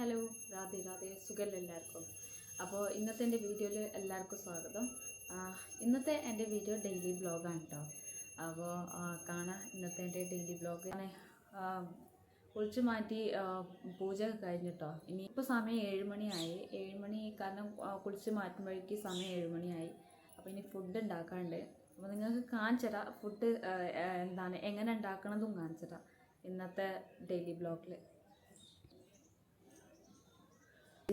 Hello Radhi Radhi സുഖല്ല എല്ലാവർക്കും? അപ്പോൾ ഇന്നത്തെ എന്റെ വീഡിയോയിൽ എല്ലാവർക്കും സ്വാഗതം. ഇന്നത്തെ എന്റെ വീഡിയോ ഡെയിലി ബ്ലോഗാണ് കേട്ടോ അപ്പോൾ കാണാം ഇന്നത്തെ എന്റെ ഡെയിലി ബ്ലോഗ്. കുളിച്ച് മാറ്റി പൂജ കഴിഞ്ഞിട്ടോ ഇനി ഇപ്പോൾ സമയം ഏഴ് മണിയായി. ഏഴ് മണി കാരണം കുളിച്ച് മാറ്റുമ്പോഴേക്ക് സമയം ഏഴ് മണിയായി. അപ്പോൾ ഇനി ഫുഡ് ഉണ്ടാക്കാണ്ട് അപ്പോൾ നിങ്ങൾക്ക് കാണിച്ചുതരാം ഫുഡ് എന്താണ്? എങ്ങനെ ഉണ്ടാക്കണതും കാണിച്ചുതരാം ഇന്നത്തെ ഡെയിലി ബ്ലോഗിൽ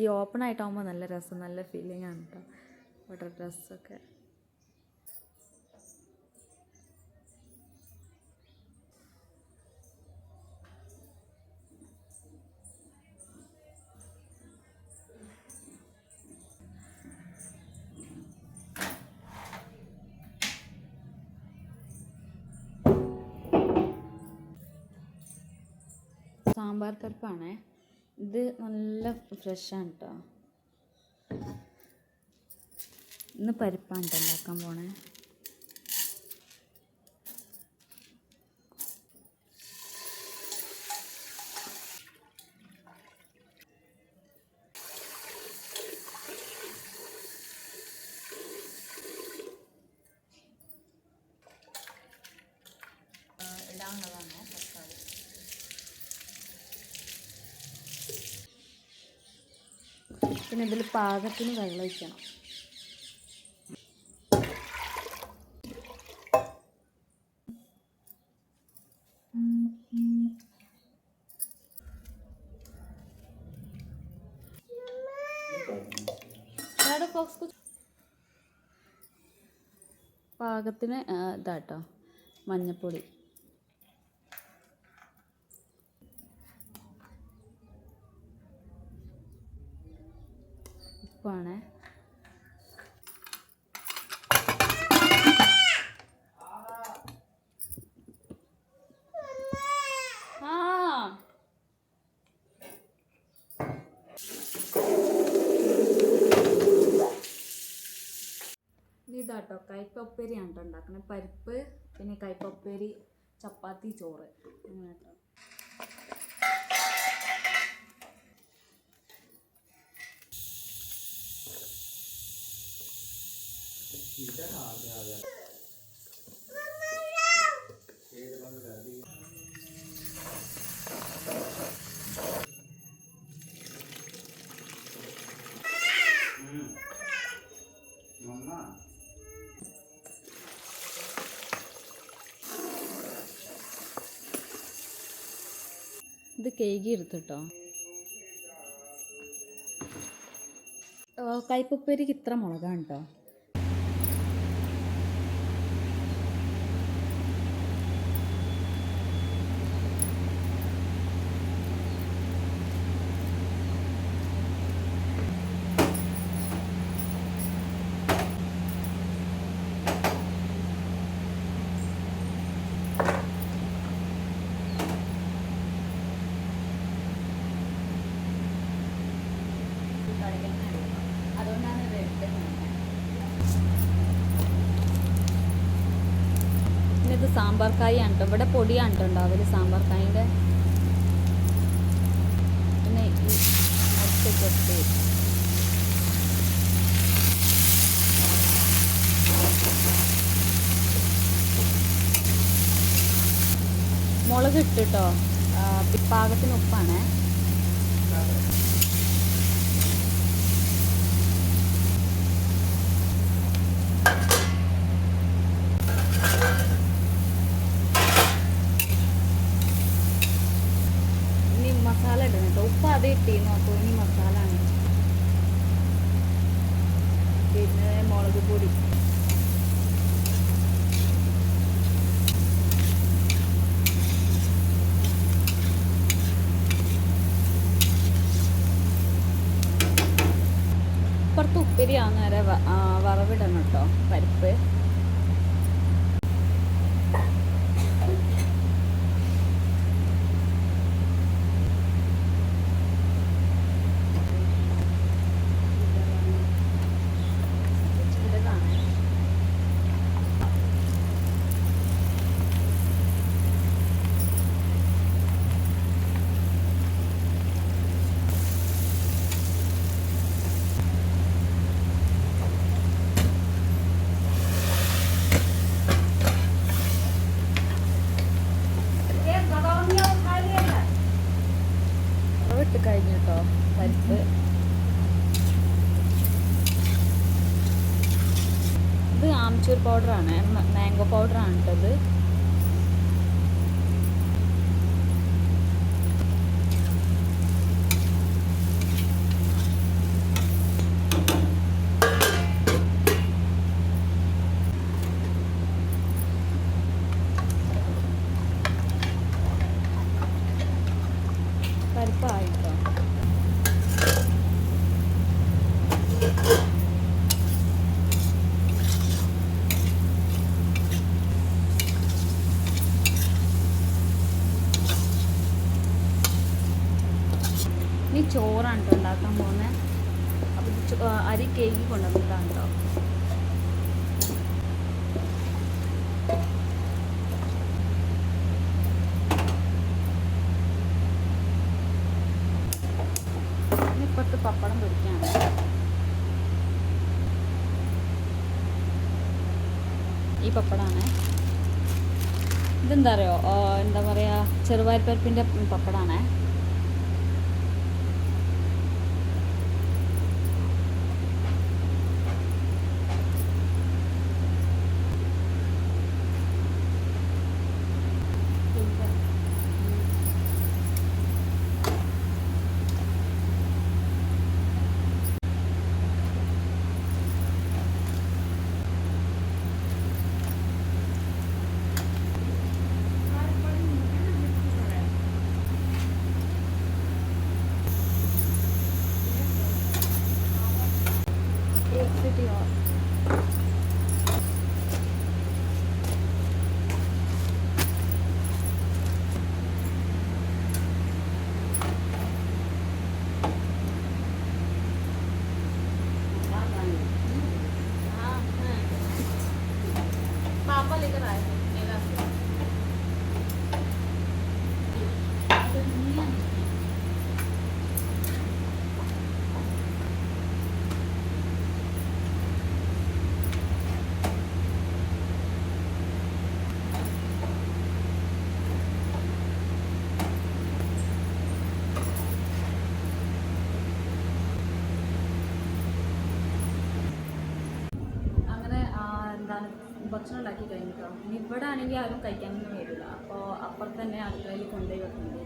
ഈ ഓപ്പൺ ആയിട്ടാകുമ്പോൾ നല്ല രസം നല്ല ഫീലിംഗ് ആണ് കേട്ടോ ഇവിടെ ഡ്രസ്സൊക്കെ സാമ്പാർ പരിപ്പാണേ. ഇത് നല്ല ഫ്രഷാണ് കേട്ടോ ഇന്ന് പരിപ്പാണ് കേട്ടോ ഉണ്ടാക്കാൻ പോണേ. പിന്നെ ഇതിൽ പാകത്തിന് വെള്ളം ഒഴിക്കണം. പാകത്തിന് ഇതാട്ടോ മഞ്ഞപ്പൊടി. ഉപ്പാണ് ഇതാട്ടോ കയ്പപ്പേരിയാണ് കേട്ടോ ഉണ്ടാക്കുന്നത് പരിപ്പ് പിന്നെ കയ്പപ്പേരി ചപ്പാത്തി ചോറ്. അങ്ങനെ കേട്ടോ. ഇത് കേകി എടുത്തിട്ടോ. കൈപ്പുപ്പേരിക്ക് ഇത്ര മുളകാണ് കേട്ടോ ഇത് സാമ്പാർ കായാണ് കേട്ടോ ഇവിടെ പൊടിയാണ് കേട്ടോ ഉണ്ടാവൽ സാമ്പാർ കായിന്റെ പിന്നെ ഈ മുളക് ഇട്ടിട്ടോ പാകത്തിന് ഉപ്പാണേ ഇനി മസാല ഇടണം കേട്ടോ. ഉപ്പ് അത് ഇട്ടിരുന്നു. അപ്പോൾ ഇനി മസാല ആണ്. പിന്നെ മുളക് പൊടി. ഇപ്പുറത്ത് ഉപ്പേരി ആവുന്ന വരെ വറവിടണം കേട്ടോ. പരിപ്പ്. പൗഡറാണ് മാംഗോ പൗഡറാണ് കേട്ടത് പരിപ്പായിട്ടോ ഇനി കേട്ടോ ഉണ്ടാക്കാൻ പോകുന്നത് അപ്പോൾ അരി കേക്ക് കൊണ്ടുവന്നിട്ടാണ് കേട്ടോ ഇപ്പുറത്ത് പപ്പടം പൊരിക്കാണ്. ഈ പപ്പടമാണ് ഇതെന്താ അറിയോ? എന്താ പറയുക ചെറുവാരിപ്പരിപ്പിന്റെ പപ്പടാണേ. എന്താണ് ഭക്ഷണം ഉണ്ടാക്കി കഴിഞ്ഞിട്ടോ? ഇനി ഇവിടെ ആണെങ്കിൽ ആരും കഴിക്കാനൊന്നും വരില്ല. അപ്പോൾ അപ്പുറത്ത് തന്നെ അടുക്കളയിൽ കൊണ്ടുപോയി വെക്കേണ്ടി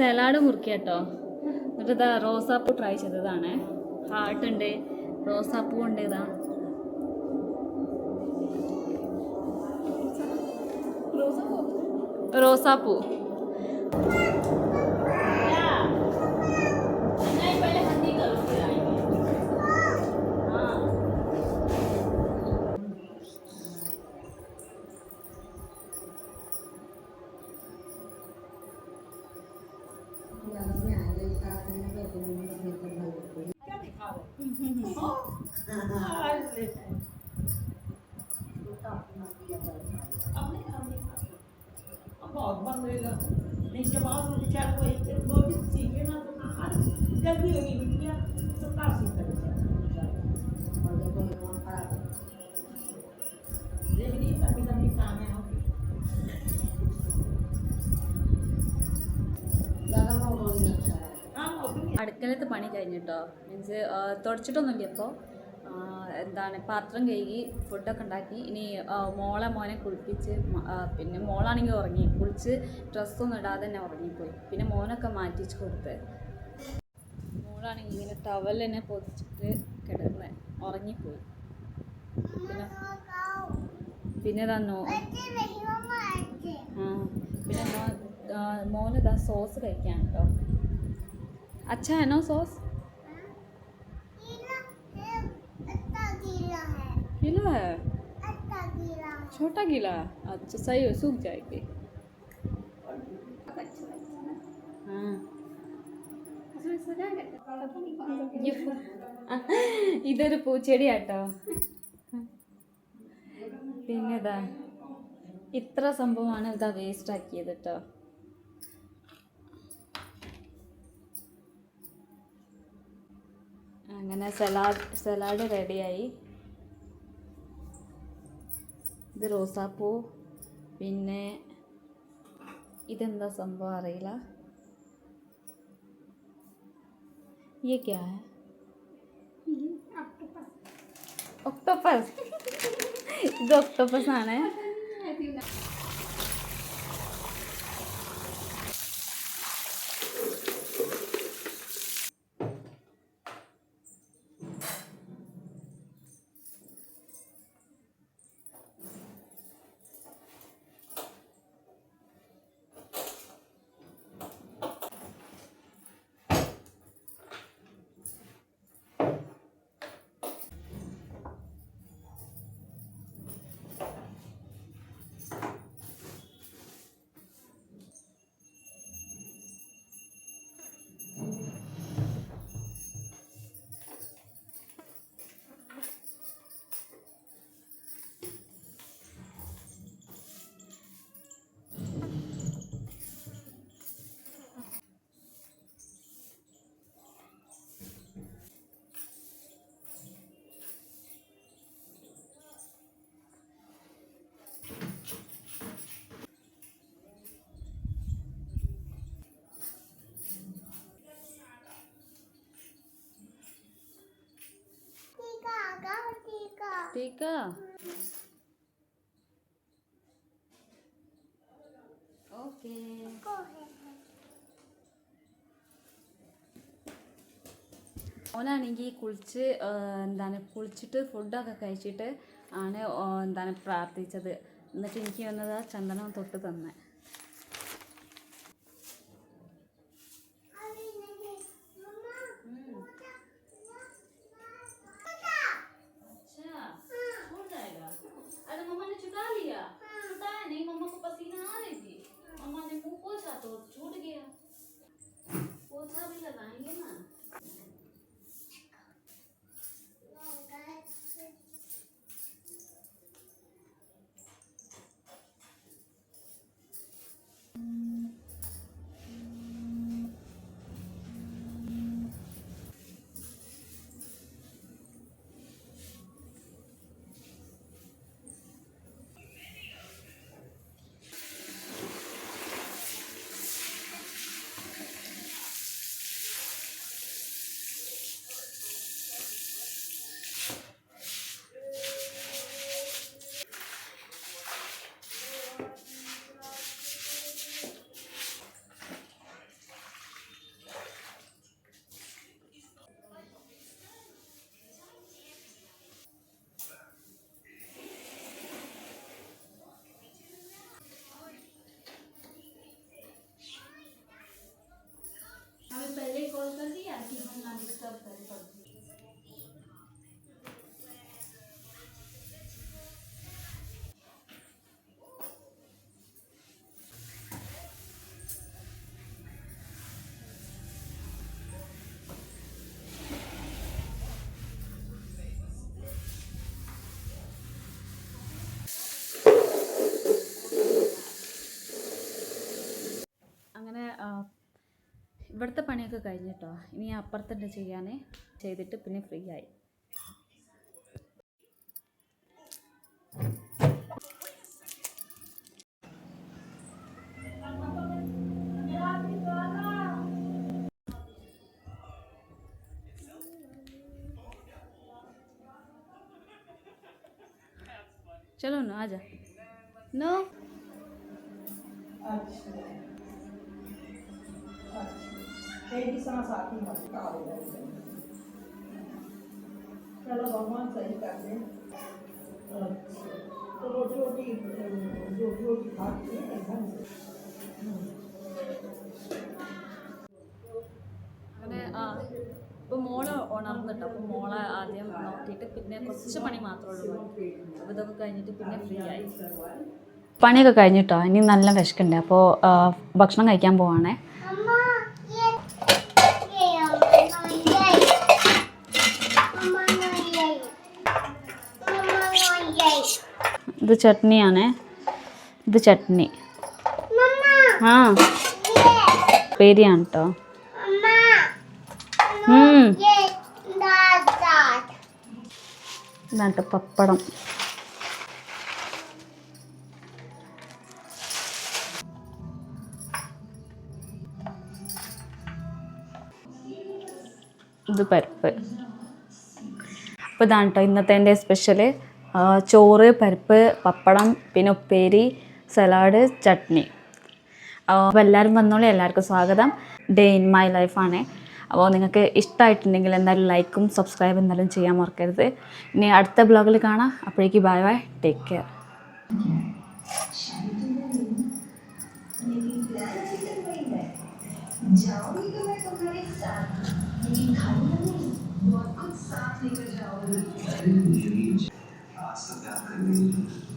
സലാഡ് മുറിക്കുക കേട്ടോ എന്നിട്ട് ഇതാ റോസാപ്പൂ ട്രൈ ചെയ്തതാണ്. ഹാർട്ട് ഉണ്ട് റോസാപ്പൂ ഉണ്ട് ഇതാ റോസാപ്പൂ. Я виловив, я запасів тебе. അടുക്കളത്തെ പണി കഴിഞ്ഞിട്ടോ മീൻസ് തുടച്ചിട്ടൊന്നുമില്ല ഇപ്പോൾ എന്താണ് പാത്രം കഴുകി ഫുഡൊക്കെ ഉണ്ടാക്കി. ഇനി മോളെ മോനെ കുളിപ്പിച്ച് പിന്നെ മോളാണെങ്കിൽ ഉറങ്ങി. കുളിച്ച് ഡ്രസ്സൊന്നും ഇടാതെ തന്നെ ഉറങ്ങിപ്പോയി. പിന്നെ മോനൊക്കെ മാറ്റിച്ച് കൊടുത്ത്. മോളാണെങ്കിൽ ഇങ്ങനെ ടവൽ തന്നെ പൊതിച്ചിട്ട് കിടന്ന് ഉറങ്ങിപ്പോയി പിന്നെ പിന്നെ തന്നു ആ പിന്നെ മോ ആ, മോന് ഇതാ സോസ് കഴിക്കാൻ കേട്ടോ अच्छा है ना सॉस गीला है छोटा गीला है अच्छा सही है सूख जाएगी हाँ ये फू- ഇതൊരു പൂച്ചെടിയാട്ടോ. പിന്നെ ഇതാ ഇത്ര സംഭവമാണ് ഇതാ വേസ്റ്റ് ആക്കിയത് കേട്ടോ അങ്ങനെ സലാഡ് സലാഡ് റെഡിയായി. ഇത് റോസാപ്പൂ. പിന്നെ ഇതെന്താ സംഭവം അറിയില്ല. ये क्या है? ऑक्टोपस दो ऑक्टोपस आना है। है ഓക്കേ. ഓനാണെങ്കിൽ കുളിച്ച് എന്താണ് കുളിച്ചിട്ട് ഫുഡൊക്കെ കഴിച്ചിട്ട് ആണ് എന്താണ് പ്രാർത്ഥിച്ചത്. എന്നിട്ട് എനിക്ക് വന്നത് ആ ചന്ദനം തൊട്ട് തന്നെ. ഇവിടുത്തെ പണിയൊക്കെ കഴിഞ്ഞിട്ടോ ഇനി അപ്പുറത്തുണ്ട് ചെയ്യാൻ ചെയ്തിട്ട് പിന്നെ ഫ്രീ ആയി चलो ना आजा नो अच्छा तेरी सांस आती मत काले रंग चलो भगवान सही कर दे अच्छा तो रोटी रोटी रोटी रोटी खाती है ढंग से അങ്ങനെ ആ ഇപ്പോൾ മോള് ഉണർന്നിട്ടോ അപ്പോൾ മോളെ ആദ്യം നോക്കിയിട്ട് പിന്നെ കുറച്ച് പണി മാത്രമേ ഉള്ളൂ അപ്പോൾ ഇതൊക്കെ കഴിഞ്ഞിട്ട് പിന്നെ ഫ്രീ ആയി പണിയൊക്കെ കഴിഞ്ഞിട്ടോ ഇനി നല്ല വിശക്കുണ്ട് അപ്പോൾ ഭക്ഷണം കഴിക്കാൻ പോവാണേ ഇത് ചട്നിയാണേ. ഇത് ചട്നി. ആ. പേരിയാണ് കേട്ടോ പപ്പടം. ഇത് പരിപ്പ്. അപ്പോൾ ഇതാണ് കേട്ടോ ഇന്നത്തെ എന്റെ സ്പെഷ്യൽ ചോറ് പരിപ്പ് പപ്പടം പിന്നെ ഉപ്പേരി സലാഡ് ചട്നി. അപ്പോൾ എല്ലാവരും വന്നോളൂ. എല്ലാവർക്കും സ്വാഗതം. ഡേ ഇൻ മൈ ലൈഫാണ് അപ്പോൾ നിങ്ങൾക്ക് ഇഷ്ടമായിട്ടുണ്ടെങ്കിൽ എന്തായാലും ലൈക്കും സബ്സ്ക്രൈബ് എന്തായാലും ചെയ്യാൻ മറക്കരുത്. ഇനി അടുത്ത ബ്ലോഗിൽ കാണാം. അപ്പോഴേക്ക് ബൈ ബൈ ടേക്ക് കെയർ आज us about communion.